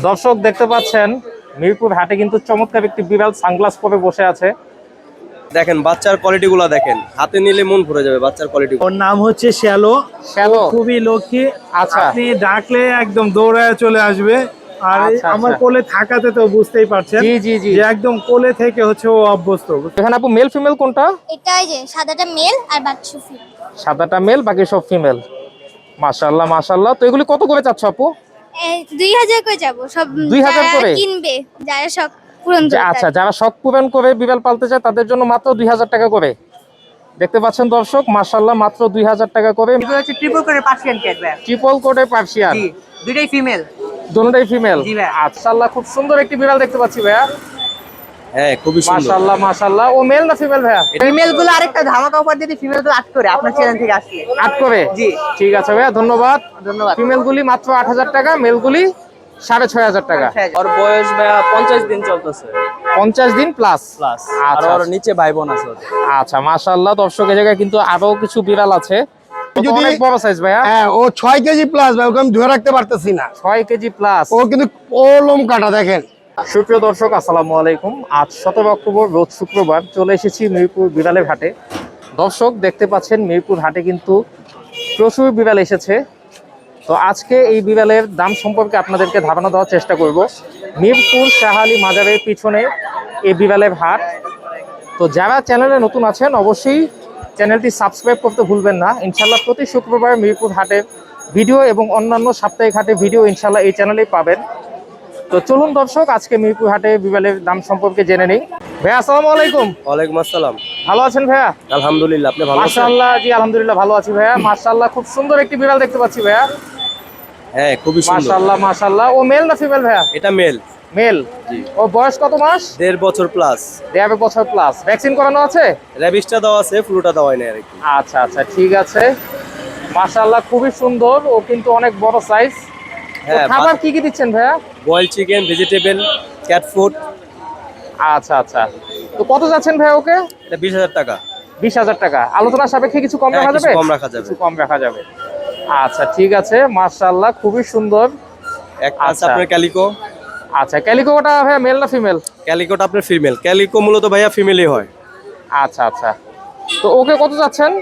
দর্শক দেখতে পাচ্ছেন মিরপুর হাটে কিন্তু চমৎকার একটি বিড়াল সানগ্লাস পরে বসে আছে। দেখেন বাচ্চার কোয়ালিটি গুলা দেখেন। হাতে নিলে মন ভরে যাবে বাচ্চার কোয়ালিটি ওর নাম হচ্ছে শ্যালো। শ্যালো। খুবই লক্ষ্মী আচ্ছা। আপনি ডাকলে একদম দৌড়ায় চলে আসবে। আর আচ্ছা, আমার আচ্ছা। কোলে থাকাতে তো বুঝতেই পারছেন জি জি জি। যে একদম কোলে থেকে হচ্ছে ও অভ্যস্ত। এখানে আপু মেল ফিমেল কোনটা? এটাই যে সাদাটা মেল আর বাচ্চা ফিমেল সাদাটা মেল বাকি সব ফিমেল মাশাল্লাহ মাশাল্লাহ তো এগুলি কত করে চাচ্ছ আপু? দুই হাজার করে যাব সব 2000 যারা করে? কিনবে যারা সব পূরণ আচ্ছা যারা শখ পূরণ করে বিড়াল পালতে চায় তাদের জন্য মাত্র দুই হাজার টাকা করে। দেখতে পাচ্ছেন দর্শক মাশাল্লাহ মাত্র দুই হাজার টাকা করে। এগুলো ট্রিপল করে পার্সিয়ান ট্রিপল কোডে পার্সিয়ান দুইটাই ফিমেল দুটোটাই ফিমেল জি আচ্ছা খুব সুন্দর একটি বিড়াল দেখতে পাচ্ছি ভাইয়া। হ্যাঁ খুবই সুন্দর। মাশাল্লাহ মাশাল্লাহ ও মেল না ফিমেল ভাইয়া? ফিমেলগুলো আরেকটা ধামাকা অফার দিতে ফিমেলগুলো আট করে আপনার চ্যানেল থেকে আসলে আট করে? জি। ঠিক আছে ভাইয়া ধন্যবাদ। ধন্যবাদ। ফিমেল গুলি মাত্র আট হাজার টাকা মেল গুলি সাড়ে ছয় হাজার টাকা। ওর বয়স পঞ্চাশ দিন চলতেছে। পঞ্চাশ দিন প্লাস প্লাস আর আচ্ছা। ওর নিচে ভাই বোন আছে। আচ্ছা দর্শকের জায়গায় কিন্তু আরও কিছু বিড়াল আছে। যদি- বড় সাইজ ভাইয়া। হ্যাঁ ও ছয় কেজি প্লাস ভাই ওকে আমি ধরে রাখতে পারতেছি না। ছয় কেজি প্লাস ও কিন্তু ও লোম কাটা দেখেন। সুপ্রিয় দর্শক, আসসালামু আলাইকুম। আজ সতেরো অক্টোবর, রোজ শুক্রবার চলে এসেছি মিরপুর বিড়ালের হাটে। দর্শক, দেখতে পাচ্ছেন মিরপুর হাটে কিন্তু প্রচুর বিড়াল এসেছে। তো আজকে এই বিড়ালের দাম সম্পর্কে আপনাদেরকে ধারণা দেওয়ার চেষ্টা করব। মিরপুর শাহালি মাজারের পিছনে এই বিড়ালের হাট। তো যারা চ্যানেলে নতুন আছেন, অবশ্যই চ্যানেলটি সাবস্ক্রাইব করতে ভুলবেন না। ইনশাল্লাহ প্রতি শুক্রবার মিরপুর হাটের ভিডিও এবং অন্যান্য সাপ্তাহিক হাটের ভিডিও ইনশাল্লাহ এই চ্যানেলেই পাবেন। তো চলুন দর্শক আজকে মিরপুর হাটে বিড়ালের দাম সম্পর্কে জেনে নিই। ভাইয়া আসসালামু আলাইকুম। ওয়ালাইকুম আসসালাম। ভালো আছেন ভাইয়া? আলহামদুলিল্লাহ আপনি ভালো আছেন? মাশাআল্লাহ জি আলহামদুলিল্লাহ ভালো আছি ভাইয়া। মাশাআল্লাহ খুব সুন্দর একটি বিড়াল দেখতে পাচ্ছি ভাইয়া। হ্যাঁ খুবই সুন্দর। মাশাআল্লাহ মাশাআল্লাহ। ও মেল না ফিমেল ভাইয়া? এটা মেল মেল জি। ও বয়স কত মাস? দেড় বছর প্লাস দেড় বছর প্লাস ভ্যাকসিন করানো আছে? র্যাবিসটা দেওয়া আছে ফ্লুটা দেওয়া নেই আর কি আচ্ছা আচ্ছা ঠিক আছে। মাশাআল্লাহ খুবই সুন্দর। ও কিন্তু অনেক বড় সাইজ খাবার কি কি দিচ্ছেন ভাইয়া? Boil chicken vegetable cat food. আচ্ছা আচ্ছা। তো কত যাচ্ছেন ভাইয়া ওকে? এটা বিশ হাজার টাকা। বিশ হাজার টাকা। আলোচনা সাপেক্ষে কিছু কম হ্যাঁ, রাখা কিছু যাবে? কম রাখা যাবে। কিছু কম রাখা যাবে। আচ্ছা ঠিক আছে। মার্শাল্লাহ খুবই সুন্দর। আছে আচ্ছা। আপনার ক্যালিকো। আচ্ছা ক্যালিকোটা ভাইয়া মেল না ফিমেল ক্যালিকোটা আপনার ফিমেল ক্যালিকো মূলত ভাইয়া ফিমেলই হয়। আচ্ছা আচ্ছা। তো ওকে কত যাচ্ছেন?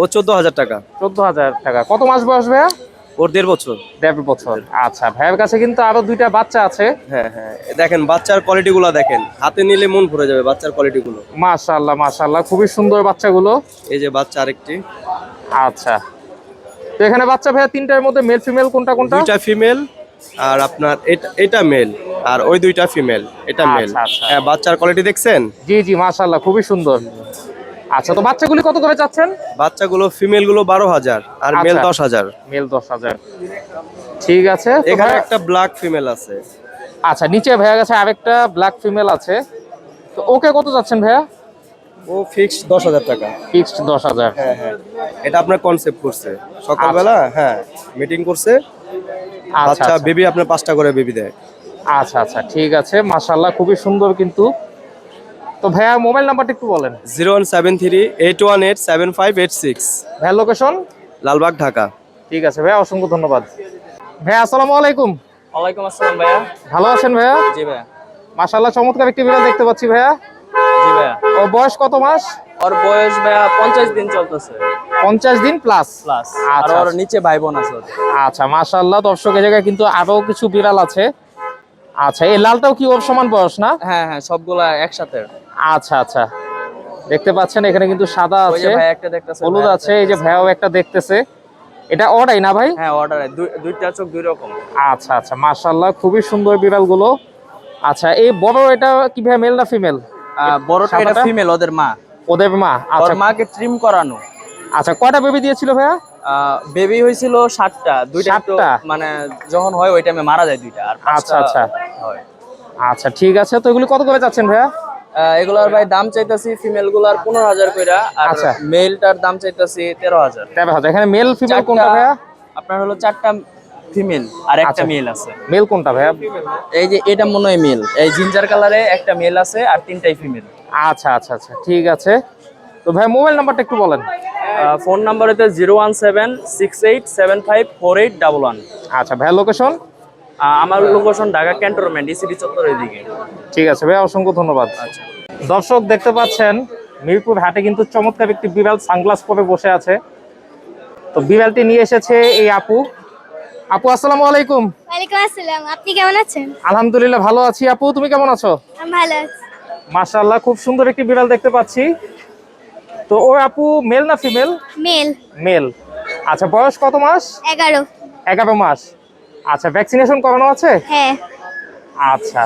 ও চোদ্দ হাজার টাকা। চোদ্দ হাজার টাকা। কত মাস বয়স ভাইয়া? ওর দেড় বছর। দেড় বছর। আচ্ছা ভাইয়ের কাছে কিন্তু আরও দুইটা বাচ্চা আছে। হ্যাঁ হ্যাঁ। দেখেন বাচ্চার কোয়ালিটি গুলা দেখেন। হাতে নিলে মন ভরে যাবে বাচ্চার কোয়ালিটি গুলো মাশাল্লাহ মাশাল্লাহ খুবই সুন্দর বাচ্চাগুলো। এই যে বাচ্চা আরেকটি। আচ্ছা। তো এখানে বাচ্চা ভাইয়া তিনটার মধ্যে মেল ফিমেল কোনটা কোনটা? দুইটা ফিমেল আর আপনার এটা এটা মেল আর ওই দুইটা ফিমেল এটা মেল আচ্ছা, আচ্ছা। হ্যাঁ বাচ্চার কোয়ালিটি দেখছেন? জি জি মাশাল্লাহ খুবই সুন্দর। আচ্ছা তো বাচ্চাগুলি কত করে চাচ্ছেন? বাচ্চাগুলো ফিমেলগুলো বারো হাজার আর মেল আচ্ছা। দশ হাজার। মেল দশ হাজার। ঠিক আছে এখানে একটা ব্ল্যাক ফিমেল আছে। আচ্ছা নিচে ভাইয়া কাছে আরেকটা ব্ল্যাক ফিমেল আছে। তো ওকে কত যাচ্ছেন ভাইয়া? ও ফিক্সড দশ হাজার টাকা। ফিক্সড দশ হাজার। হ্যাঁ হ্যাঁ। এটা আপনার কনসেপ্ট করছে। সকালবেলা হ্যাঁ মিটিং করছে। আচ্ছা বাচ্চা আচ্ছা। বেবি আপনার পাঁচটা করে বেবি দেয়। আচ্ছা আচ্ছা ঠিক আছে মাশাল্লাহ খুবই সুন্দর কিন্তু তো ভাইয়া মোবাইল নাম্বারটা একটু বলেন। Zero one seven three eight one eight seven five eight six. ভাইয়া লোকেশন লালবাগ ঢাকা। ঠিক আছে ভাইয়া অসংখ্য ধন্যবাদ। ভাইয়া আসসালামু আলাইকুম। ওয়ালাইকুম আসসালাম ভাইয়া। ভালো আছেন ভাইয়া? জি ভাইয়া। মাশাল্লাহ চমৎকার একটি বিড়াল দেখতে পাচ্ছি ভাইয়া। জি ভাইয়া। ও বয়স কত মাস? ওর বয়স ভাইয়া পঞ্চাশ দিন চলতেছে। পঞ্চাশ দিন প্লাস প্লাস আর ওর ওর নিচে ভাই বোন আছে। আচ্ছা মাশাল্লাহ দর্শকের জায়গায় কিন্তু আরও কিছু বিড়াল আছে। আচ্ছা এই লালটাও কি ওর সমান বয়স না? হ্যাঁ হ্যাঁ সবগুলা একসাথে। আচ্ছা আচ্ছা। দেখতে পাচ্ছেন এখানে কিন্তু সাদা আছে হলুদ আছে এই যে ভাইয়াও একটা দেখতেছে। এটা ওরাই না ভাই? হ্যাঁ অর্ডারে দুইটা চোখ দুই রকম। আচ্ছা আচ্ছা মাশাল্লাহ খুবই সুন্দর বিড়ালগুলো। আচ্ছা এই বড় এটা কি ভাই মেল না ফিমেল বড়টা এটা ফিমেল ওদের মা। ওদের মা আচ্ছা। মাকে ট্রিম করানো। আচ্ছা কয়টা বেবি দিয়েছিল ভাইয়া? বেবি হয়েছিল সাতটা। দুইটা? মানে যখন হয় ওই টাইমে মারা যায় দুইটা আর আচ্ছা, আচ্ছা। হয়। আচ্ছা ঠিক আছে তো এগুলি কত করে যাচ্ছেন ভাইয়া? এগুলার ভাই দাম চাইতাছি ফিমেলগুলার পনেরো হাজার কইরা আর আচ্ছা। মেলটার দাম চাইতাছি তেরো হাজার। তেরো হাজার। এখানে মেল ফিমেল কোনটা ভাইয়া? আপনার হলো চারটা ফিমেল আর একটা আচ্ছা। মেল আছে। মেল কোনটা ভাইয়া? এই যে এটা মনে হয় মেল এই জিঞ্জার কালারে একটা মেল আছে আর তিনটাই ফিমেল আচ্ছা আচ্ছা আচ্ছা ঠিক আছে। তো ভাই মোবাইল নাম্বারটা একটু বলেন। ফোন নাম্বার হচ্ছে zero one seven six eight seven five four eight double one আচ্ছা ভাইয়া লোকেশন আমার লোকেশন ঢাকা ক্যান্টনমেন্ট ইসিবি চত্বরের দিকে। ঠিক আছে ভাই অসংখ্য ধন্যবাদ। দর্শক দেখতে পাচ্ছেন মিরপুর হাটে কিন্তু চমৎকার একটি বিড়াল সানগ্লাস পরে বসে আছে। তো বিড়ালটি নিয়ে এসেছে এই আপু। আপু আসসালামু আলাইকুম। ওয়ালাইকুম আসসালাম। আপনি কেমন আছেন? আলহামদুলিল্লাহ ভালো আছি। আপু তুমি কেমন আছো? আমি ভালো আছি। মাশাআল্লাহ খুব সুন্দর একটি বিড়াল দেখতে পাচ্ছি। তো ও আপু মেল না ফিমেল মেল মেল আচ্ছা বয়স কত মাস? এগারো। এগারো মাস। আচ্ছা ভ্যাকসিনেশন করানো আছে? হ্যাঁ। আচ্ছা।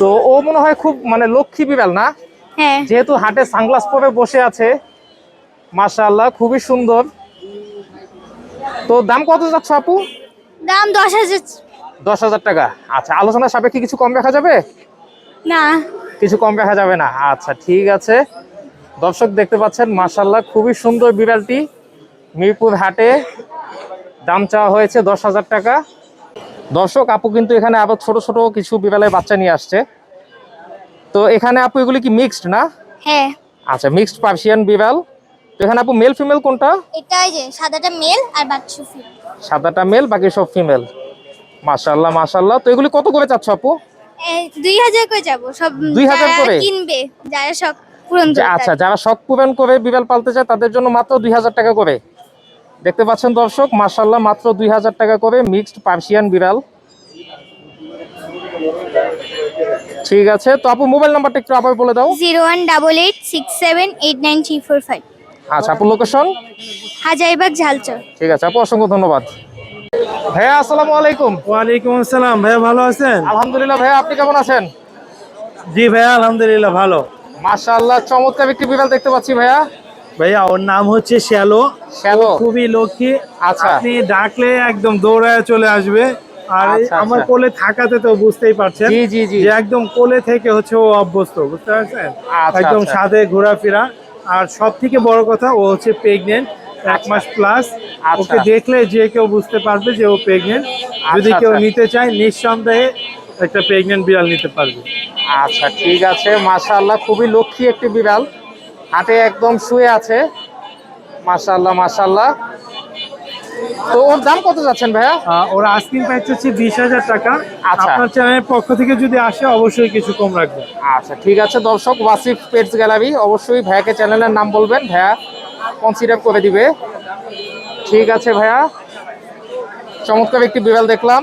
তো ও মনে হয় খুব মানে লক্ষ্মী বিড়াল না? হ্যাঁ। যেহেতু হাটে সানগ্লাস পরে বসে আছে মাশাআল্লাহ খুবই সুন্দর। তো দাম কত যাচ্ছে আপু? দাম দশ হাজার। দশ হাজার টাকা। আচ্ছা আলোচনা সাপেক্ষে কিছু কম রাখা যাবে? না। কিছু কম রাখা যাবে না। আচ্ছা ঠিক আছে। দর্শক দেখতে পাচ্ছেন মাশাল্লাহ খুবই সুন্দর বিড়ালটি। মিরপুর হাটে দাম চাওয়া হয়েছে দশ হাজার টাকা। দর্শক আপু কিন্তু এখানে আবার ছোট ছোট কিছু বিড়ালের বাচ্চা নিয়ে আসছে। তো এখানে আপু এগুলি কি মিক্সড না? হ্যাঁ। আচ্ছা মিক্সড পার্সিয়ান বিড়াল। তো এখানে আপু মেল ফিমেল কোনটা? এটাই যে সাদাটা মেল আর বাচ্চা ফিল সাদাটা মেল বাকি সব ফিমেল মাশাল্লাহ মাশাল্লাহ তো এগুলি কত করে চাচ্ছ আপু? দুই হাজার করে যাব। সব 2000 করে? কিনবে যারা সব পূরণ আচ্ছা যারা শখ পূরণ করে বিড়াল পালতে চায় তাদের জন্য মাত্র দুই হাজার টাকা করে। দেখতে পাচ্ছেন দর্শক মার্শাল্লাহ মাত্র দুই হাজার টাকা করে মিক্সড পার্সিয়ান বিড়াল। ঠিক আছে তো আপু মোবাইল নাম্বারটা একটু আবার বলে দাও। Zero one double eight six seven eight nine three four five. আচ্ছা আপু লোকেশন হাজারিবাগ ঝালচর। ঠিক আছে আপু অসংখ্য ধন্যবাদ। ভাইয়া আসসালামু আলাইকুম। ওয়ালাইকুম আসসালাম ভাইয়া ভালো আছেন? আলহামদুলিল্লাহ ভাইয়া আপনি কেমন আছেন? জি ভাইয়া আলহামদুলিল্লাহ ভালো। মাশাআল্লাহ চমৎকার একটি বিড়াল দেখতে পাচ্ছি ভাইয়া। ভাইয়া ওর নাম হচ্ছে শ্যালো শ্যালো খুবই লক্ষ্মী আচ্ছা। আপনি ডাকলে একদম দৌড়ায় চলে আসবে আর আচ্ছা, আমার আচ্ছা। কোলে থাকাতে তো বুঝতেই পারছেন জি জি জি যে একদম কোলে থেকে হচ্ছে ও অভ্যস্ত বুঝতে পারছেন আচ্ছা, একদম। সাথে ঘোরাফেরা আর সব থেকে বড় কথা ও হচ্ছে প্রেগনেন্ট এক। মাস প্লাস। ওকে দেখলে যে কেউ বুঝতে পারবে যে ও প্রেগনেন্ট যদি কেউ। নিতে চায় নিঃসন্দেহে একটা প্রেগনেন্ট বিড়াল নিতে পারবে আচ্ছা ঠিক আছে মাশাআল্লাহ খুবই লক্ষ্মী একটি বিড়াল হাটে একদম শুয়ে আছে। মাশাআল্লাহ মাশাআল্লাহ। তো ওর দাম কত যাচ্ছেন ভাইয়া? ওর আস্কিং প্রাইস হচ্ছে বিশ হাজার টাকা। আচ্ছা। আপনার চ্যানেলের পক্ষ থেকে যদি আসে অবশ্যই কিছু কম রাখব আচ্ছা ঠিক আছে দর্শক ওয়াসিফ পেটস গ্যালারি অবশ্যই ভাইয়াকে চ্যানেলের নাম বলবেন। ভাইয়া কনসিডার করে দিবে। ঠিক আছে ভাইয়া। চমৎকার একটি বিড়াল দেখলাম।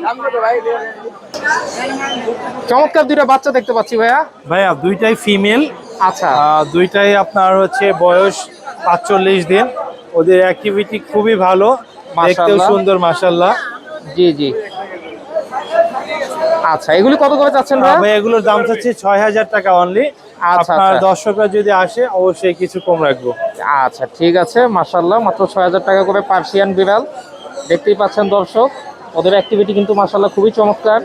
চমৎকার দুইটা বাচ্চা দেখতে পাচ্ছি ভাইয়া। ভাইয়া দুইটাই ফিমেল আচ্ছা। দুইটাই আপনার হচ্ছে বয়স পাঁচচল্লিশ দিন। ওদের অ্যাক্টিভিটি খুবই ভালো। দেখতেও সুন্দর মাসাল্লাহ জি জি। আচ্ছা এগুলি কত করে চাচ্ছেন ভাই? এগুলোর দাম চাচ্ছি ছয় হাজার টাকা অনলি আচ্ছা, আপনার আচ্ছা। দর্শকরা যদি আসে অবশ্যই কিছু কম রাখব। আচ্ছা ঠিক আছে মার্শাল্লাহ মাত্র ছয় হাজার টাকা করে পার্সিয়ান বিড়াল। দেখতেই পাচ্ছেন দর্শক ওদের অ্যাক্টিভিটি কিন্তু মার্শাল্লাহ খুবই চমৎকার।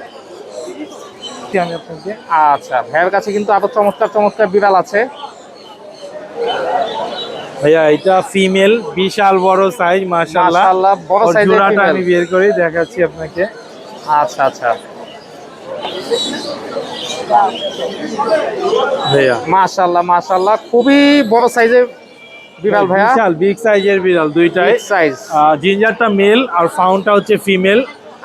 আমি আপনাকে আচ্ছা ভাইয়ের কাছে কিন্তু আরও চমৎকার চমৎকার বিড়াল আছে। ভাইয়া এটা ফিমেল বিশাল বড় সাইজ মাশাআল্লাহ, বড় এর জোড়াটা আমি বের করে দেখাচ্ছি আপনাকে। আচ্ছা আচ্ছা। ভাইয়া। মাশাল্লাহ মাশাল্লাহ খুবই বড় সাইজের বিড়াল ভাইয়া। বিশাল বিগ সাইজের বিড়াল দুইটাই। সাইজ জিঞ্জারটা মেল আর ফাউন্ডটা হচ্ছে ফিমেল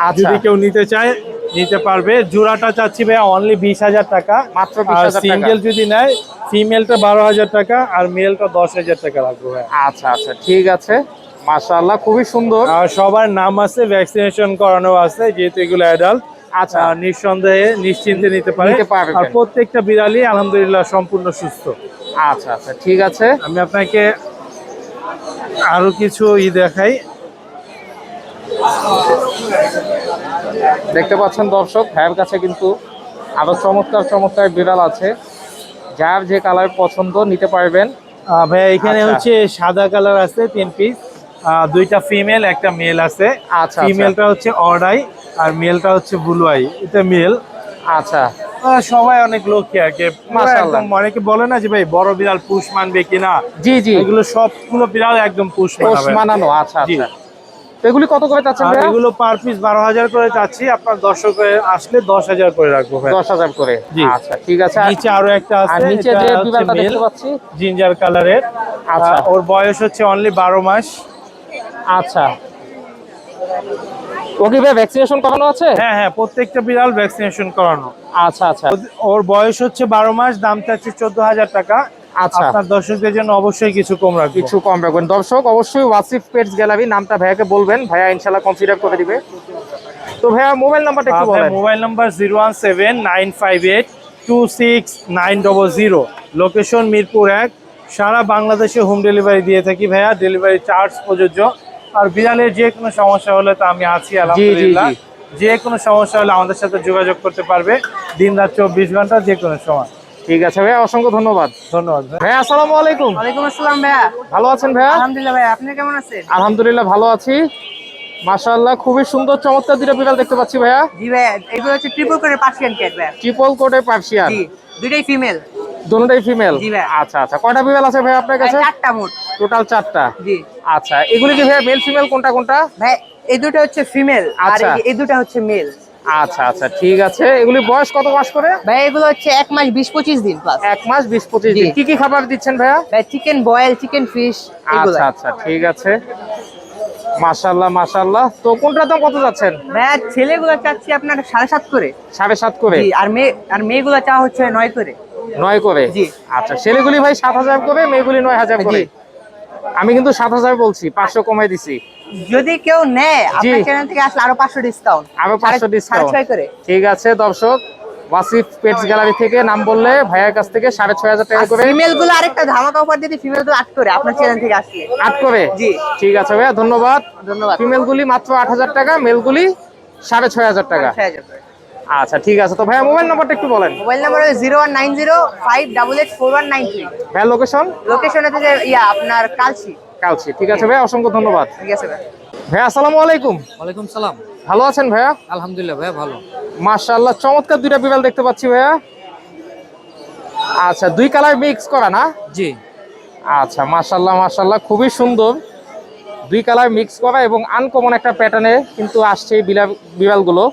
আচ্ছা। যদি কেউ নিতে চায় নিতে পারবে। জোড়াটা চাচ্ছি ভাইয়া অনলি বিশ হাজার টাকা। মাত্র আর সিঙ্গেল যদি নেয় ফিমেলটা বারো হাজার টাকা আর মেলটা দশ হাজার টাকা লাগবে ভাইয়া। আচ্ছা আচ্ছা ঠিক আছে। মাশাল্লাহ খুবই সুন্দর। আর সবার নাম আছে ভ্যাকসিনেশন করানো আছে যেহেতু এগুলো অ্যাডাল্ট আচ্ছা। নিঃসন্দেহে নিশ্চিন্তে নিতে পারে। আর প্রত্যেকটা বিড়ালই আলহামদুলিল্লাহ সম্পূর্ণ সুস্থ। আচ্ছা আচ্ছা ঠিক আছে। আমি আপনাকে আরও কিছু ই দেখাই। দেখতে পাচ্ছেন দর্শক ভাইয়ের কাছে কিন্তু আরও চমৎকার চমৎকার বিড়াল আছে। যার যে কালার পছন্দ নিতে পারবেন। ভাইয়া এখানে আচ্ছা। হচ্ছে সাদা কালার আছে তিন পিস দুইটা ফিমেল একটা মেল আছে। আচ্ছা, ফিমেলটা হচ্ছে অর্ডাই আর মেলটা হচ্ছে ব্লু আই এটা মেল আচ্ছা। সবাই অনেক লক্ষ্মী আর কি। অনেকে বলে না যে ভাই বড় বিড়াল পুষ মানবে কিনা? জি জি। এগুলো সবগুলো বিড়াল একদম পুষ মানানো আচ্ছা আচ্ছা। এগুলি কত করে চাচ্ছেন ভাইয়া? এগুলো পার পিস বারো হাজার করে চাচ্ছি। আপনার দর্শক আসলে দশ হাজার করে রাখব ভাই। দশ হাজার করে। আচ্ছা ঠিক আছে। নিচে আরও একটা আছে আর নিচে যে বিড়ালটা দেখতে পাচ্ছি। জিঞ্জার কালারের আচ্ছা। ওর বয়স হচ্ছে অনলি বারো মাস। আচ্ছা। ওকে ভাই ভ্যাকসিনেশন করানো আছে? হ্যাঁ হ্যাঁ প্রত্যেকটা বিড়াল ভ্যাকসিনেশন করানো। আচ্ছা আচ্ছা। ওর- বয়স হচ্ছে বারো মাস দাম চাচ্ছে চোদ্দ হাজার টাকা। আপনার দর্শকদের জন্য অবশ্যই কিছু কম রাখব। কিছু কম রাখবেন। দর্শক অবশ্যই ওয়াসিফ পেটস গ্যালারি নামটা ভাইয়াকে বলবেন। ভাইয়া ইনশাল্লাহ কনসিডার করে দিবে। তো ভাইয়া মোবাইল নাম্বারটা একটু বলেন। Mobile number zero one seven nine five eight two six nine double zero location Mirpur এক। সারা বাংলাদেশে হোম ডেলিভারি দিয়ে থাকি ভাইয়া। ডেলিভারি চার্জ প্রযোজ্য। আর বিড়ালের যে কোনো সমস্যা হলে তো আমি আছি আলহামদুলিল্লাহ। যে কোনো সমস্যা হলে আমাদের সাথে যোগাযোগ করতে পারবে। দিন রাত চব্বিশ ঘণ্টা যে কোনো সময়। ঠিক আছে ভাইয়া অসংখ্য ধন্যবাদ। ধন্যবাদ ভাই। ভাইয়া আসসালামু আলাইকুম। ওয়ালাইকুম আসসালাম ভাইয়া। ভালো আছেন ভাইয়া? আলহামদুলিল্লাহ ভাই আপনি কেমন আছেন? আলহামদুলিল্লাহ ভালো আছি। মাশাআল্লাহ খুবই সুন্দর চমৎকার দুটো বিড়াল দেখতে পাচ্ছি ভাইয়া। জি ভাইয়া এগুলো হচ্ছে ট্রিপল করে পার্সিয়ান ক্যাট ভাইয়া। ট্রিপল কোটে পার্সিয়ান জি দুইটাই ফিমেল দুটোটাই ফিমেল জি ভাইয়া। আচ্ছা আচ্ছা কয়টা বিড়াল আছে ভাইয়া আপনার কাছে? চারটা মোট। টোটাল চারটা। জি। আচ্ছা এগুলি কি ভাইয়া মেল ফিমেল কোনটা কোনটা? ভাই এই দুটো হচ্ছে ফিমেল আর আচ্ছা। এই দুটো হচ্ছে মেল আচ্ছা আচ্ছা ঠিক আছে। এগুলি বয়স কত মাস করে? ভাই এগুলো হচ্ছে এক মাস বিশ পঁচিশ দিন প্লাস এক মাস বিশ পঁচিশ দিন। কি কি খাবার দিচ্ছেন ভাইয়া? ভাই চিকেন বয়েল চিকেন ফিশ আচ্ছা আচ্ছা ঠিক আছে। মাশাল্লাহ মাশাল্লাহ তো কোনটার দাম কত যাচ্ছেন? ভাইয়া ছেলেগুলো চাচ্ছি আপনার সাড়ে সাত করে। সাড়ে সাত করে? আর মেয়ে আর মেয়েগুলো চা হচ্ছে নয় করে। নয় করে? জি। আচ্ছা ছেলেগুলি ভাই সাত হাজার করে মেয়েগুলি নয় হাজার করে। আমি কিন্তু সাত হাজার বলছি পাঁচশো কমাই দিছি। যদি কেউ নেয় আপনার চ্যানেল থেকে আসলে আরও পাঁচশো ডিসকাউন্ট আরও 500 discount। ছয় করে। ঠিক আছে দর্শক। ওয়াসিফ পেটস গ্যালারি থেকে নাম বললে ভাইয়ের কাছ থেকে সাড়ে ছয় হাজার টাকা করে ফিমেলগুলো আরেকটা ধামাকা অফার দিতে ফিমেলগুলো আট করে আপনার চ্যানেল থেকে আসলে। আট করে? জি। ঠিক আছে ভাইয়া ধন্যবাদ। ধন্যবাদ। ফিমেল গুলি মাত্র আট হাজার টাকা মেল গুলি সাড়ে ছয় হাজার টাকা। আচ্ছা ঠিক আছে। তো ভাইয়া মোবাইল নাম্বারটা একটু বলেন। Mobile number zero one nine zero five double eight four one nine three ভাইয়া লোকেশন লোকেশন হচ্ছে যে ইয়া আপনার কালচি। কালচি। ঠিক আছে ভাইয়া অসংখ্য ধন্যবাদ। ঠিক আছে ভাই। ভাইয়া আসসালামু আলাইকুম। ওয়ালাইকুম সালাম। ভালো আছেন ভাইয়া? আলহামদুলিল্লাহ ভাইয়া ভালো। মাশাআল্লাহ চমৎকার দুইটা বিড়াল দেখতে পাচ্ছি ভাইয়া। আচ্ছা দুই কালার মিক্স করা না? জি। আচ্ছা মাশাল্লাহ মাশাল্লাহ খুবই সুন্দর। দুই কালার মিক্স করা এবং আনকমন একটা প্যাটার্নে কিন্তু আসছে এই বিড়াল বিড়ালগুলো।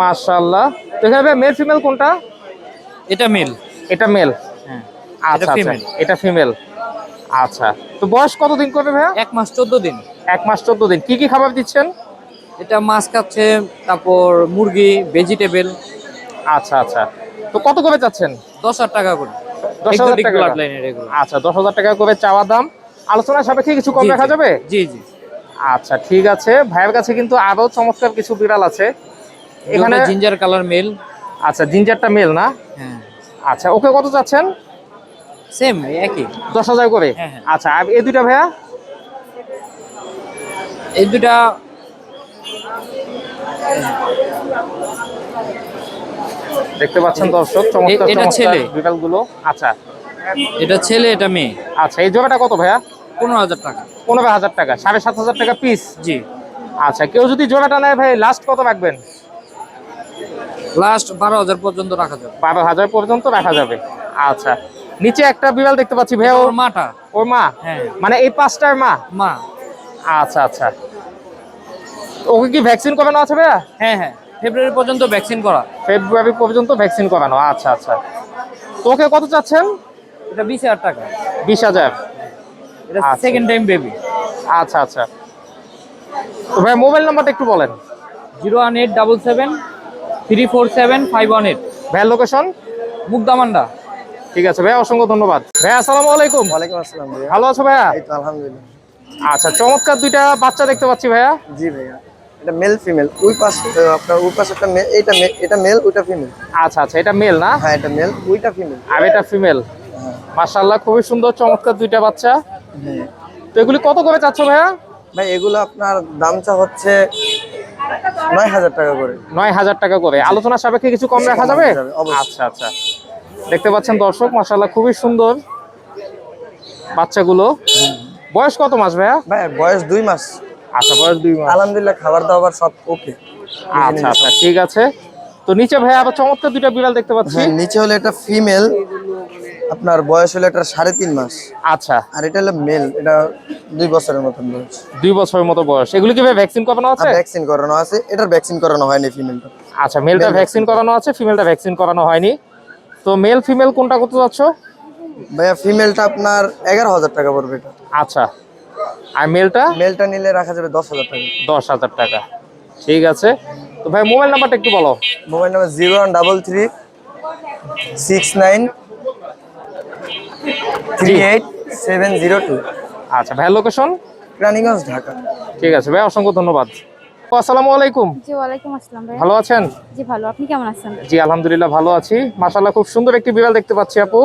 মাশাল্লাহ তো এখানে মেল ফিমেল কোনটা? এটা মেল এটা মেল হ্যাঁ আচ্ছা আচ্ছা। এটা ফিমেল আচ্ছা তো বয়স কতদিন করবে ভাইয়া? এক মাস চোদ্দ দিন। এক মাস চোদ্দ দিন। কি কি খাবার দিচ্ছেন? এটা মাছ খাচ্ছে তারপর মুরগি ভেজিটেবল আচ্ছা আচ্ছা। তো কত করে চাচ্ছেন দশ হাজার টাকা করে। দশ হাজার টাকা আচ্ছা দশ হাজার টাকা করে চাওয়া দাম। আলোচনা সাপেক্ষে কিছু কম রাখা যাবে? জি জি। আচ্ছা ঠিক আছে। ভাইয়ের কাছে কিন্তু আরও চমৎকার কিছু বিড়াল আছে। এখানে এখানে জিঞ্জার কালার মেল আচ্ছা জিঞ্জারটা মেল না? হ্যাঁ। আচ্ছা ওকে কত চাচ্ছেন সেম একই। দশ হাজার করে? হ্যাঁ, হ্যাঁ। আচ্ছা আর এই দুইটা ভাইয়া? এই দুটা দেখতে পাচ্ছেন দর্শক চমৎকার এটা ছেলে। বিড়ালগুলো। আচ্ছা। এটা ছেলে এটা মেয়ে। আচ্ছা এই জোড়াটা কত ভাইয়া? পনেরো হাজার টাকা। পনেরো হাজার টাকা সাড়ে সাত হাজার টাকা পিস জি। আচ্ছা কেউ যদি জোড়াটা নেয় ভাই লাস্ট কত রাখবেন? লাস্ট বারো হাজার পর্যন্ত রাখা যাবে। বারো হাজার পর্যন্ত রাখা যাবে। আচ্ছা নিচে একটা বিড়াল দেখতে পাচ্ছি ভাইয়া ওর মাটা। ওর মা? হ্যাঁ। মানে এই পাঁচটার মা? মা। আচ্ছা আচ্ছা। ওকে কি ভ্যাকসিন করানো আছে ভাইয়া? হ্যাঁ হ্যাঁ। ফেব্রুয়ারি পর্যন্ত ভ্যাকসিন করা। ফেব্রুয়ারি পর্যন্ত ভ্যাকসিন করানো আচ্ছা আচ্ছা। তো ওকে কত চাচ্ছেন? এটা বিশ হাজার টাকা। বিশ হাজার। এটা। সেকেন্ড টাইম বেবি আচ্ছা আচ্ছা। তো ভাই মোবাইল নাম্বারটা একটু বলেন। Zero one eight double seven three four seven five one eight. ভাইয়ের লোকেশন মুগদামান্ডা। ঠিক আছে ভাইয়া অসংখ্য ধন্যবাদ। ভাইয়া আসসালামু আলাইকুম। ওয়ালাইকুম আসসালাম ভালো আছো ভাইয়া? এই তো আলহামদুলিল্লাহ। আচ্ছা চমৎকার দুইটা বাচ্চা দেখতে পাচ্ছি ভাইয়া। জি ভাইয়া। এটা মেল ফিমেল ওই পাশ আপনার ওই পাশে একটা এটা এটা মেল ওইটা ফিমেল আচ্ছা আচ্ছা এটা মেল না? হ্যাঁ এটা মেল ওইটা ফিমেল আর এটা ফিমেল মাশাআল্লাহ খুবই সুন্দর চমৎকার দুইটা বাচ্চা। হ্যাঁ। তো এগুলি কত করে চাচ্ছ ভাইয়া? ভাই এগুলো আপনার দামটা হচ্ছে নয় হাজার টাকা করে। নয় হাজার টাকা করে। আলোচনা সাপেক্ষে কিছু কম রাখা যাবে, আচ্ছা আচ্ছা। দেখতে পাচ্ছেন দর্শক মাশাআল্লাহ খুবই সুন্দর বাচ্চাগুলো। বয়স কত মাস ভাইয়া? ভাই বয়স দুই মাস। আচ্ছা বয়স দুই মাস। আলহামদুলিল্লাহ খাবার দাবার সব ওকে আচ্ছা আচ্ছা ঠিক আছে। তো নিচে ভাইয়া আবার চমৎকার দুইটা বিড়াল দেখতে পাচ্ছি। নিচে হলো এটা ফিমেল আপনার বয়স হলো এটা সাড়ে তিন মাস। আচ্ছা। আর এটা হলো মেল এটা দুই বছরের মতন বয়স। দুই বছরের মতো বয়স। এগুলি কি ভাই ভ্যাকসিন করানো আছে? ভ্যাকসিন করানো আছে এটার ভ্যাকসিন করানো হয়নি ফিমেলটা আচ্ছা মেলটা ভ্যাকসিন করানো আছে ফিমেলটা ভ্যাকসিন করানো হয়নি। তো মেল ফিমেল কোনটা করতে যাচ্ছ ভাইয়া ফিমেলটা আপনার এগারো হাজার টাকা পড়বে এটা। আচ্ছা। আর মেলটা মেলটা নিলে রাখা যাবে দশ হাজার টাকা। দশ হাজার টাকা। ঠিক আছে। তো ভাই মোবাইল নাম্বারটা একটু বলো। Mobile number zero one double three six nine three eight seven zero two আচ্ছা ভাইয়ের লোকেশন রানীগঞ্জ ঢাকা। ঠিক আছে। ভাই অসংখ্য ধন্যবাদ। আসসালামু আলাইকুম। জি ওয়ালাইকুম আসসালাম ভাই। ভালো আছেন? জি ভালো। আপনি কেমন আছেন? জি আলহামদুলিল্লাহ ভালো আছি। খুব সুন্দর একটি বিড়াল দেখতে পাচ্ছি আপু।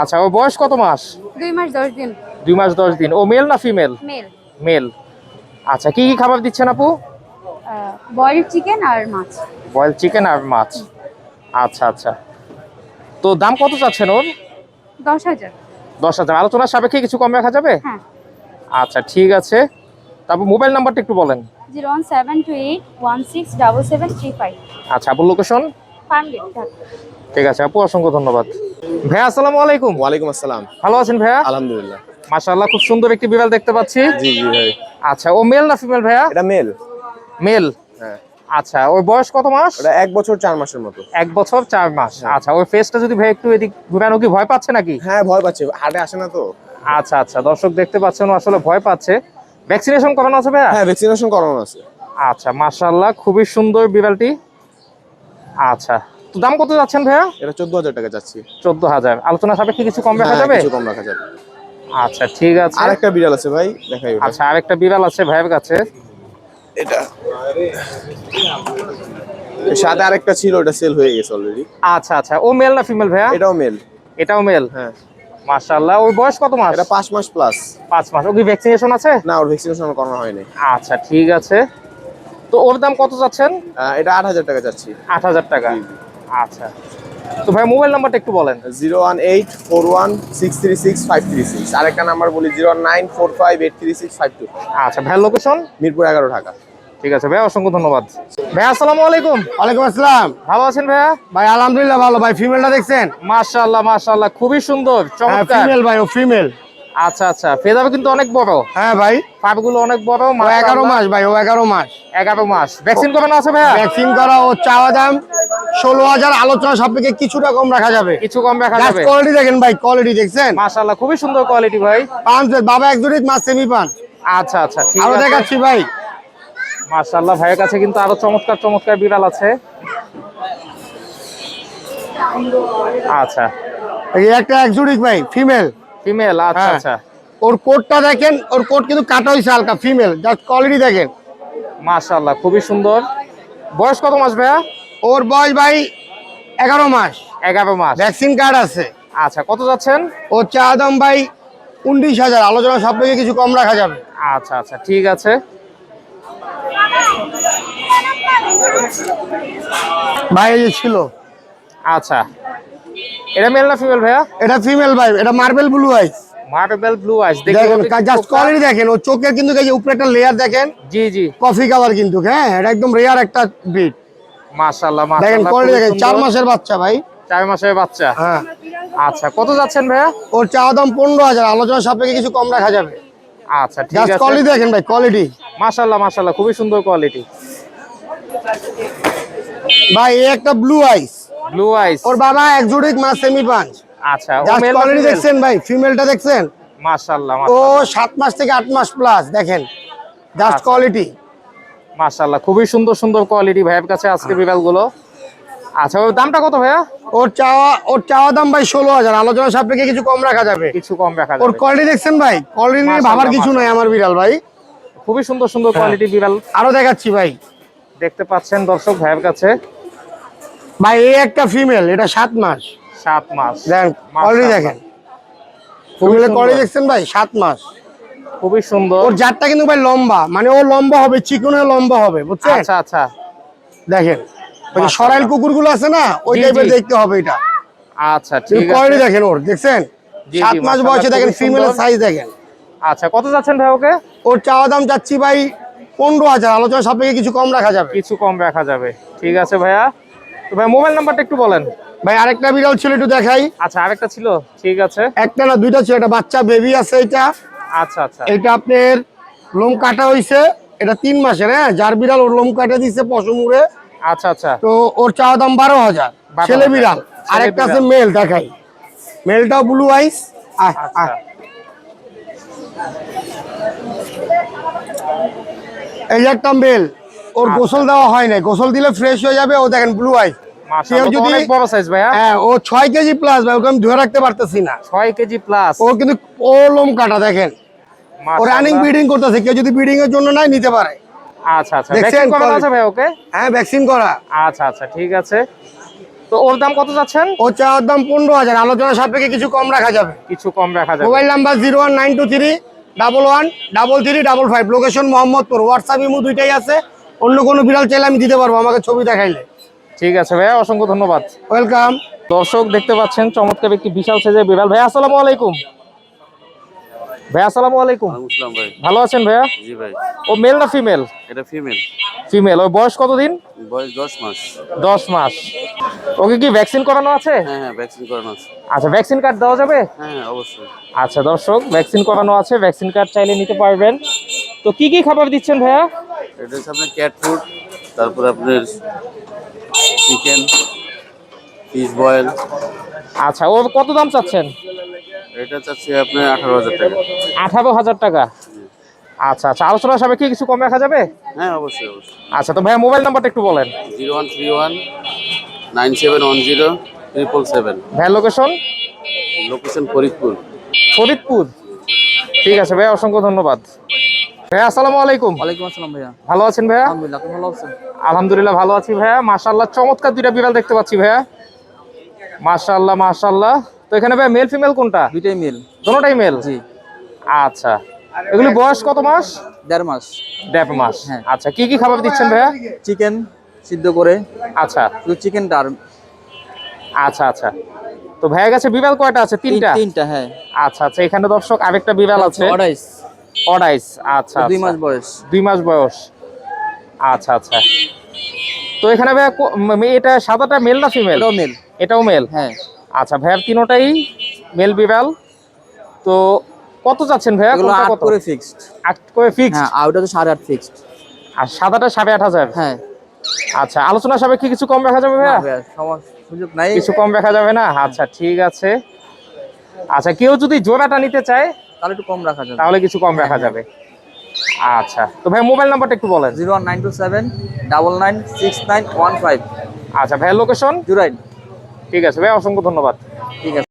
আচ্ছা ও বয়স কত মাস? দুই মাস দশ দিন। দুই মাস দশ দিন। ও মেল না ফিমেল? মেল। মেল। আচ্ছা কি কি খাবার দিচ্ছেন আপু? বয়েল চিকেন আর মাছ। বয়েল চিকেন আর মাছ। আচ্ছা আচ্ছা। তো দাম কত চাচ্ছেন ওর? দশ হাজার। দশ হাজার। আলোচনার সাপেক্ষে কিছু কম রাখা যাবে? হ্যাঁ। আচ্ছা ঠিক আছে। তারপর মোবাইল নাম্বারটা একটু বলেন। Zero one seven two eight one six double seven three five. আচ্ছা আপুর লোকেশন ফার্মগেট ঠিক আছে আপু অসংখ্য ধন্যবাদ। ভাইয়া আসসালামু আলাইকুম। ওয়ালাইকুম আসসালাম। ভালো আছেন ভাইয়া? আলহামদুলিল্লাহ। মাশাআল্লাহ খুব সুন্দর একটি বিড়াল দেখতে পাচ্ছি। জি জি ভাই। আচ্ছা ও মেল না ফিমেল ভাইয়া? এটা মেল মেল হ্যাঁ। আচ্ছা ওর বয়স কত মাস? এটা এক বছর চার মাসের মতো। এক বছর চার মাস। আচ্ছা ওর ফেসটা যদি ভাই একটু এদিক ঘুরানো কি ভয় পাচ্ছে নাকি? হ্যাঁ ভয় পাচ্ছে। হাটে আসে না তো। আচ্ছা আচ্ছা দর্শক দেখতে পাচ্ছেন আসলে ভয় পাচ্ছে। ভ্যাকসিনেশন করানো আছে ভাইয়া? হ্যাঁ ভ্যাকসিনেশন করানো আছে। আচ্ছা মাশাআল্লাহ খুবই সুন্দর বিড়ালটি। আচ্ছা তো দাম কত যাচ্ছেন ভাইয়া? এটা চোদ্দ হাজার টাকা যাচ্ছি। চোদ্দ হাজার আলোচনা সাপেক্ষে কিছু কম রাখা হ্যাঁ, যাবে? কিছু কম রাখা যাবে। আচ্ছা ঠিক আছে। আরেকটা বিড়াল আছে ভাই দেখাই ওটা। আচ্ছা আরেকটা বিড়াল আছে ভাইয়ের কাছে। এটা। সাথে আরেকটা ছিল ওটা সেল হয়ে গেছে অলরেডি আচ্ছা আচ্ছা ও মেল না ফিমেল ভাইয়া? এটাও মেল এটাও মেল হ্যাঁ। মাশাআল্লাহ। ওর বয়স কত মাস? এটা পাঁচ মাস প্লাস পাঁচ মাস। ও কি ভ্যাকসিনেশন আছে? না ওর ভ্যাকসিনেশন করানো হয়নি। আচ্ছা ঠিক আছে। তো ওর দাম কত যাচ্ছেন এটা আট হাজার টাকা যাচ্ছি আট হাজার টাকা। আচ্ছা। তো ভাই মোবাইল নাম্বারটা একটু বলেন। Zero one eight four one six three six five three six. আরেকটা নাম্বার বলি zero nine four five eight three six five two. আচ্ছা ভাইয়ের লোকেশন মিরপুর এগারো ঢাকা। ঠিক আছে ভাই অসংখ্য ধন্যবাদ। ভাই আসসালামু আলাইকুম। ওয়ালাইকুম আসসালাম। ভালো আছেন ভাইয়া ভাই আলহামদুলিল্লাহ ভালো। ভাই ফিমেলটা দেখছেন? মাশাআল্লাহ মাশাআল্লাহ খুবই সুন্দর হ্যাঁ চমৎকার। ফিমেল ভাই ও ফিমেল আচ্ছা আচ্ছা ফেদাবে কিন্তু অনেক বড়। হ্যাঁ ভাই। পাপগুলো অনেক বড় এগারো মাস ভাই ও এগারো মাস। এগারো মাস। ভ্যাকসিন করানো আছে ভাইয়া? ভ্যাকসিন করা ও চাওয়া দাম ষোলো হাজার। আলোচনা সাপেক্ষে কিছুটা কম রাখা যাবে। কিছু কম রাখা যাবে। কোয়ালিটি দেখেন ভাই কোয়ালিটি দেখছেন? মাশাআল্লাহ খুবই সুন্দর কোয়ালিটি ভাই। পাঁচ বাবা এক জুড়ি মাছ সেমি পান আচ্ছা আচ্ছা ঠিক আরও আছে। দেখাচ্ছি ভাই। মাশাআল্লাহ ভাইয়ের কাছে কিন্তু আরও চমৎকার চমৎকার বিড়াল আছে। আচ্ছা। এই একটা এক জুড়ি ভাই ফিমেল ফিমেল আচ্ছা হ্যাঁ। আচ্ছা। ওর কোটটা দেখেন ওর কোট কিন্তু কাটা হয়েছে হালকা ফিমেল জাস্ট কোয়ালিটি দেখেন। মাশাআল্লাহ খুবই সুন্দর। বয়স কত মাস ভাইয়া? ওর বয়স ভাই এগারো মাস। এগারো মাস। ভ্যাকসিন কার্ড আছে। আচ্ছা কত যাচ্ছেন? ওর চা দাম ভাই উনত্রিশ হাজার আলোচনা সাপেক্ষে কিছু কম রাখা যাবে। আচ্ছা আচ্ছা ঠিক আছে। ভাই এই ছিল। আচ্ছা। এটা মেল না ফিমেল ভাইয়া? এটা ফিমেল ভাই এটা marble blue ice marble blue ice দেখেন জাস্ট কোয়ালিটি দেখেন ও চোখের কিন্তু এই যে উপরে একটা লেয়ার দেখেন। জি জি। কফি কালার কিন্তু হ্যাঁ এটা একদম রেয়ার একটা ব্রিড মাশাআল্লাহ দেখেন কোয়ালিটি দেখেন চার মাসের বাচ্চা ভাই। চার মাসের বাচ্চা। হ্যাঁ। আচ্ছা কত যাচ্ছেন ভাইয়া? ওর চা দাম পনেরো হাজার আলোচনা সাপেক্ষে কিছু কম রাখা যাবে। আচ্ছা ঠিক জাস্ট আছে। কোয়ালিটি দেখেন ভাই কোয়ালিটি মাশাআল্লাহ মাশাআল্লাহ খুবই সুন্দর কোয়ালিটি ভাই এই একটা ব্লু আইস ব্লু আইস ওর বাবা এক জুড়ি মাছ সেমি পাঁচ আচ্ছা ও মেল কোয়ালিটি দেখছেন ভাই ফিমেলটা দেখছেন? মাশাআল্লাহ ও মাশাআল্লাহ। সাত মাস থেকে আট মাস প্লাস দেখেন। জাস্ট। কোয়ালিটি মাশাআল্লাহ খুবই সুন্দর সুন্দর কোয়ালিটি ভাইয়ের কাছে আজকে বিড়ালগুলো আচ্ছা ওর দামটা কত ভাইয়া? ওর চাওয়া ওর চাওয়া দাম ভাই ষোলো হাজার। আলোচনা সাপেক্ষে কিছু কম রাখা যাবে। কিছু কম রাখা যাবে। ওর কোয়ালিটি দেখছেন ভাই? কোয়ালিটি নিয়ে ভাবার কিছু নাই আমার বিড়াল ভাই। খুবই সুন্দর সুন্দর কোয়ালিটি বিড়াল। আরও দেখাচ্ছি ভাই। দেখতে পাচ্ছেন দর্শক ভাইয়ের কাছে। ভাই এই একটা ফিমেল এটা সাত মাস। সাত মাস। দেখেন। কোয়ালিটি দেখেন ফিমেলের কোয়ালিটি দেখছেন ভাই সাত মাস। খুবই সুন্দর। ওর জাতটা কিন্তু ভাই লম্বা মানে ও লম্বা হবে চিকনে লম্বা হবে বুঝছেন? আচ্ছা আচ্ছা। দেখেন ওই সরাইল কুকুরগুলো আছে না ওই টাইপের দেখতে হবে এটা। আচ্ছা ঠিক কোয়ালিটি দেখেন ওর দেখছেন? সাত মাস বয়সে দেখেন ফিমেলের সাইজ দেখেন। আচ্ছা কত যাচ্ছেন ভাই ওকে? ওর চাওয়া দাম চাচ্ছি ভাই পনেরো হাজার। আলোচনা সাপেক্ষে কিছু কম রাখা যাবে। কিছু কম রাখা যাবে। ঠিক আছে ভাইয়া। তো ভাই মোবাইল নাম্বারটা একটু বলেন। ভাই আরেকটা বিড়াল ছিল একটু দেখাই। আচ্ছা আরেকটা ছিল? ঠিক আছে। একটা না দুইটা ছিল একটা বাচ্চা বেবি আছে এটা। আচ্ছা আচ্ছা। এটা আপনার লোম কাটা হইছে এটা তিন মাসের হ্যাঁ? যার বিড়াল ওর লোম কাটা দিচ্ছে পশমুড়ে আচ্ছা আচ্ছা। তো ওর চাওয়া দাম বারো হাজার। ছেলে বিড়াল। আরেকটা আছে মেল দেখাই। মেলটাও ব্লু আইস আচ্ছা। এই একটা মেল ওর গোসল দেওয়া হয় গোসল দিলে ফ্রেশ হয়ে যাবে ও দেখেন ব্লু আই কেউ যদি- বড় সাইজ ভাইয়া। হ্যাঁ ও ছয় কেজি প্লাস ভাই ওকে আমি ধরে রাখতে পারতেছি না। ছয় কেজি প্লাস ও কিন্তু ও লোম কাটা দেখেন। ও রানিং ব্রিডিং করতেছে কেউ যদি ব্রিডিং এর জন্য নাই নিতে পারে। আচ্ছা আচ্ছা। ভ্যাকসিন করানো আছে ভাই ওকে? হ্যাঁ ভ্যাকসিন করা। আচ্ছা আচ্ছা ঠিক আছে। তো ওর দাম কত যাচ্ছেন? ও চাওয়ার দাম পনেরো হাজার। আলোচনা সাপেক্ষে কিছু কম রাখা যাবে। কিছু কম রাখা যাবে। Mobile number zero one nine two three double one double three double five. Location Mohammadpur. WhatsApp imo দুইটাই আছে। অন্য কোনো বিড়াল চাইলে আমি দিতে পারব আমাকে ছবি দেখাইলে। ঠিক আছে ভাইয়া অসংখ্য ধন্যবাদ। ওয়েলকাম। দর্শক দেখতে পাচ্ছেন চমৎকার একটি বিশাল সেজে বিড়াল। ভাই আসসালামু আলাইকুম। ভাই আসসালামু আলাইকুম। আসসালাম ভাই। ভালো আছেন ভাইয়া? জি ভাই। ও মেল না ফিমেল এটা ফিমেল ফিমেল ওর বয়স কতদিন? বয়স দশ মাস। দশ মাস। ওকে কি ভ্যাকসিন করানো আছে? হ্যাঁ হ্যাঁ ভ্যাকসিন করানো আছে। আচ্ছা ভ্যাকসিন কার্ড দেওয়া যাবে? হ্যাঁ হ্যাঁ অবশ্যই। আচ্ছা দর্শক ভ্যাকসিন করানো আছে ভ্যাকসিন কার্ড চাইলে নিতে পারবেন। তো কি কি খাবার দিচ্ছেন ভাইয়া? এটা হচ্ছে আপনার ক্যাট ফুড তারপর আপনার চিকেন ফিশ বয়েল আচ্ছা ওর কত দাম চাচ্ছেন? এটা চাচ্ছি আপনার আঠারো হাজার টাকা। আঠারো হাজার টাকা? আচ্ছা আচ্ছা। আলোচনা সাপেক্ষে কিছু কম রাখা যাবে? হ্যাঁ অবশ্যই অবশ্যই। আচ্ছা তো ভাইয়া মোবাইল নাম্বারটা একটু বলেন। Zero one three one nine seven one zero triple seven. ভাইয়া লোকেশন লোকেশন ফরিদপুর। ফরিদপুর। ঠিক আছে ভাইয়া অসংখ্য ধন্যবাদ। ভাইয়া আসসালামু আলাইকুম। ওয়ালাইকুম আসসালাম ভাইয়া। ভালো আছেন ভাইয়া? আলহামদুলিল্লাহ ভালো আছেন? আলহামদুলিল্লাহ ভালো আছি ভাইয়া। মাশাআল্লাহ চমৎকার দুইটা বিড়াল দেখতে পাচ্ছি ভাইয়া। মাশাআল্লাহ মাশাআল্লাহ। তো এখানে ভাইয়া মেল ফিমেল কোনটা? দুইটাই মেল দুটোটাই মেল জি। আচ্ছা। এগুলি বয়স কত মাস? দেড় মাস। দেড় মাস। হ্যাঁ। আচ্ছা কি কি খাবার দিচ্ছেন ভাইয়া? চিকেন সিদ্ধ করে। আচ্ছা। শুধু চিকেনটা আর আচ্ছা আচ্ছা। তো ভাইয়া কাছে বিড়াল কয়টা আছে? তিনটা? তিনটা হ্যাঁ। আচ্ছা আচ্ছা। এখানে দর্শক আরেকটা বিড়াল আছে। অড়াইশ অডাইস আচ্ছা দুই আচ্ছা। মাস বয়স। দুই মাস বয়স। আচ্ছা আচ্ছা। তো এখানে ভাইয়া এটা সাদাটা মেল না ফিমেল এটাও মেল এটাও মেল হ্যাঁ। আচ্ছা ভাইয়ার তিনোটাই মেল বিড়াল। তো কত যাচ্ছেন ভাইয়া? এগুলো আট কত? করে ফিক্সড আট করে ফিক্স হ্যাঁ আর ওটা তো সাড়ে আট ফিক্সড আর সাদাটা সাড়ে আট হাজার? হ্যাঁ। আচ্ছা আলোচনা সাপেক্ষে কিছু কম রাখা যাবে ভাইয়া? সুযোগ নাই। কিছু কম রাখা যাবে না? আচ্ছা ঠিক আছে। আচ্ছা কেউ যদি জোড়াটা নিতে চায় তাহলে একটু কম রাখা যাবে। তাহলে কিছু কম রাখা যাবে। আচ্ছা তো ভাই মোবাইল নাম্বারটা একটু বলেন। Zero one nine two seven double nine six nine one five. আচ্ছা ভাইয়ের লোকেশন? জুরাইন ঠিক আছে ভাই অসংখ্য ধন্যবাদ। ঠিক আছে।